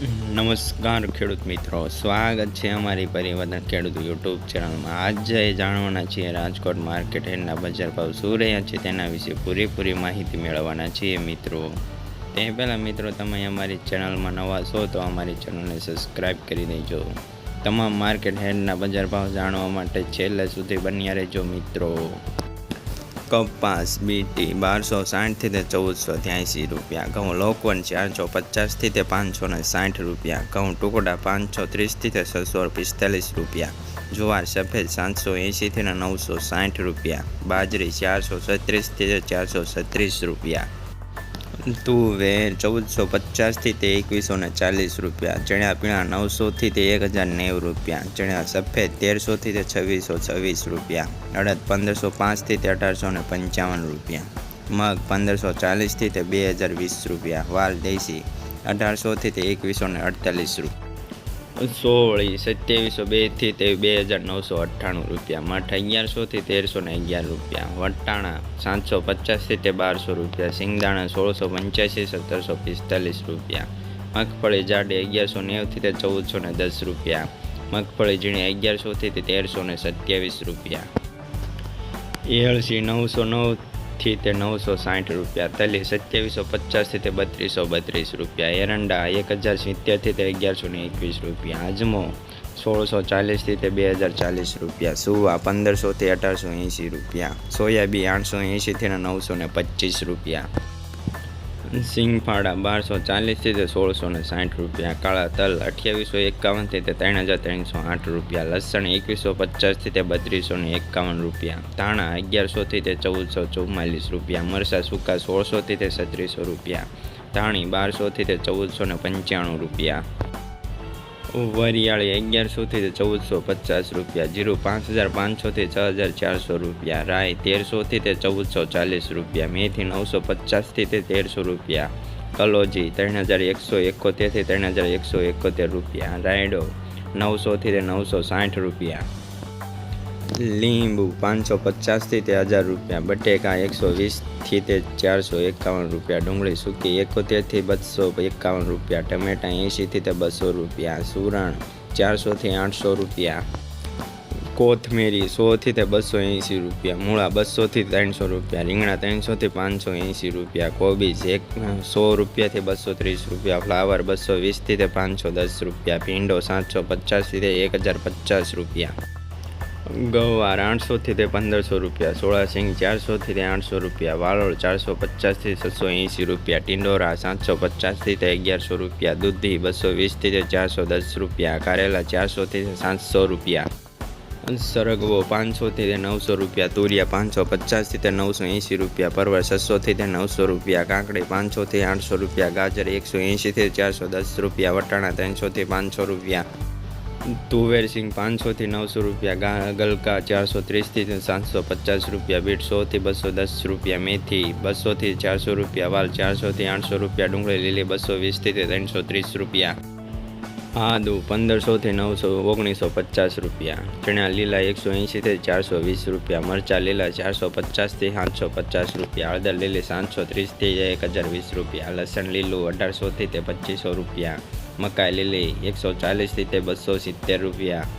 નમસ્કાર ખેડૂત મિત્રો, સ્વાગત છે અમારી પરિવર્તન ખેડૂત યુટ્યુબ ચેનલમાં. આજે જાણવાના છીએ રાજકોટ માર્કેટ હેડના બજાર ભાવ શું રહ્યા છે તેના વિશે પૂરેપૂરી માહિતી મેળવવાના છીએ મિત્રો. તે પહેલાં મિત્રો, તમે અમારી ચેનલમાં નવા છો તો અમારી ચેનલને સબસ્ક્રાઈબ કરી દેજો. તમામ માર્કેટ હેડના બજાર ભાવ જાણવા માટે છેલ્લે સુધી બન્યા રહેજો મિત્રો. કપાસ બીટી બારસો સાઠથી તે ચૌદસો ત્યાંસી રૂપિયા, ઘઉં લોકવન ચારસો પચાસથી તે પાંચસો ને સાઠ રૂપિયા, ઘઉં ટુકડા પાંચસો ત્રીસથી તે છસો પિસ્તાલીસ રૂપિયા, જુવાર સફેદ સાતસો એંશીથી ને નવસો સાઠ રૂપિયા, બાજરી ચારસો છત્રીસથી તે ચારસો છત્રીસ રૂપિયા તુવેર ચૌદસો પચાસથી તે એકવીસો ને ચાલીસ રૂપિયા, ચણ્યા પીણા નવસોથી તે એક હજાર નેવું રૂપિયા, ચણ્યા સફેદ તેરસોથી તે છવ્વીસો છવ્વીસ રૂપિયા, અડદ પંદરસો પાંચથી તે અઢારસો ને પંચાવન રૂપિયા, મગ પંદરસો ચાલીસથી તે બે હજાર વીસ રૂપિયા, વાલ દેશી અઢારસોથી તે એકવીસો ને અડતાલીસ રૂપિયા. સોળી, સત્યાવીસો બેથી તે બે હજાર નવસો અઠ્ઠાણું રૂપિયા. મઠ અગિયારસોથી તેરસો ને અગિયાર રૂપિયા. વટાણા સાતસો પચાસથી તે બારસો રૂપિયા. સિંગદાણા સોળસો પંચ્યાસી, સત્તરસો પિસ્તાલીસ રૂપિયા. મગફળી જાડી અગિયારસો નેવથી તે ચૌદસો ને દસ રૂપિયા. મગફળી ઝીણી અગિયારસોથી તે તેરસો ને સત્યાવીસ રૂપિયા. એળસી નવસો નવથી તે નવસો સાઠ રૂપિયા તલી સત્યાવીસો પચાસથી તે બત્રીસો બત્રીસ રૂપિયા, એરંડા એક હજાર સિત્તેરથી તે અગિયારસો ને એકવીસ રૂપિયા, આજમો સોળસો ચાલીસથી તે બે હજાર ચાલીસ રૂપિયા, સુવા પંદરસોથી અઢારસો એંસી રૂપિયા સોયાબી આઠસો એંસીથી નવસો ને પચીસ રૂપિયા. સિંગફાડા બારસો ચાલીસથી તે સોળસો ને સાઠ રૂપિયા, કાળા તલ અઠ્યાવીસો એકાવનથી તે ત્રણ હજાર ત્રણસો આઠ રૂપિયા, લસણ એકવીસો પચાસથી તે બત્રીસો ને એકાવન રૂપિયા, ધાણા અગિયારસોથી તે ચૌદસો ચુમ્માલીસ રૂપિયા મરસા સૂકા સોળસોથી તે છત્રીસો રૂપિયા, ધાણી બારસોથી તે ચૌદસો ને પંચાણું રૂપિયા. વરિયાળી અગિયારસોથી ચૌદસો પચાસ રૂપિયા, જીરું પાંચ હજાર પાંચસોથી છ હજાર ચારસો રૂપિયા રાય તેરસોથી તે ચૌદસો ચાલીસ રૂપિયા, મેથી નવસો પચાસથી તે તેરસો રૂપિયા, કલોજી ત્રણ હજાર એકસો એકોતેરથી ત્રણ હજાર એકસો એકોતેર રૂપિયા, રાયડો નવસોથી તે નવસો સાઠ રૂપિયા લીંબુ પાંચસો પચાસથી તે હજાર રૂપિયા, બટેકા એકસો વીસથી તે ચારસો એકાવન રૂપિયા, ડુંગળી સૂકી એકોતેરથી બસો એકાવન રૂપિયા, ટમેટાં એંશીથી તે બસો રૂપિયા, સુરણ ચારસોથી આઠસો રૂપિયા, કોથમીરી સોથી તે બસો એંસી રૂપિયા, મૂળા બસોથી ત્રણસો રૂપિયા, રીંગણા ત્રણસોથી પાંચસો એંસી રૂપિયા કોબીજ એક સો રૂપિયાથી બસો ત્રીસ રૂપિયા, ફ્લાવર બસો વીસથી તે પાંચસો દસ રૂપિયા, ભીંડો સાતસો પચાસથી તે એક હજાર પચાસ રૂપિયા. ગવાર આઠસોથી તે પંદરસો રૂપિયા, સોળા સિંગ ચારસોથી તે આઠસો રૂપિયા, વાલોળ ચારસો પચાસથી છસો એંસી રૂપિયા, ટિંડોરા સાતસો પચાસથી તે અગિયારસો રૂપિયા, દૂધી બસો વીસથી તે ચારસો દસ રૂપિયા, કારેલા ચારસોથી તે સાતસો રૂપિયા. સરગવો પાંચસોથી તે નવસો રૂપિયા, તુરિયા પાંચસો પચાસથી તે નવસો એંસી રૂપિયા પરવર છસોથી તે નવસો રૂપિયા, કાંકડી પાંચસોથી આઠસો રૂપિયા, ગાજર એકસો એંશીથી ચારસો દસ રૂપિયા, વટાણા ત્રણસોથી પાંચસો રૂપિયા. તુવેર સિંગ પાંચસોથી નવસો રૂપિયા ગલકા ચારસો ત્રીસથી સાતસો પચાસ રૂપિયા, બીટ સોથી બસો દસ રૂપિયા, મેથી બસોથી ચારસો રૂપિયા, વાલ ચારસોથી આઠસો રૂપિયા, ડુંગળી લીલી બસો વીસથી ત્રણસો ત્રીસ રૂપિયા. આદુ પંદરસોથી નવસો ઓગણીસો પચાસ રૂપિયા. ચણા લીલા એકસો એંશીથી ચારસો વીસ રૂપિયા. મરચાં લીલા ચારસો પચાસથી સાતસો પચાસ રૂપિયા. હળદર લીલી સાતસો ત્રીસથી એક હજાર વીસ રૂપિયા. લસણ લીલું અઢારસોથી તે પચીસો રૂપિયા. મકાઈ લીલી એકસો ચાલીસથી તે બસો સિત્તેર રૂપિયા.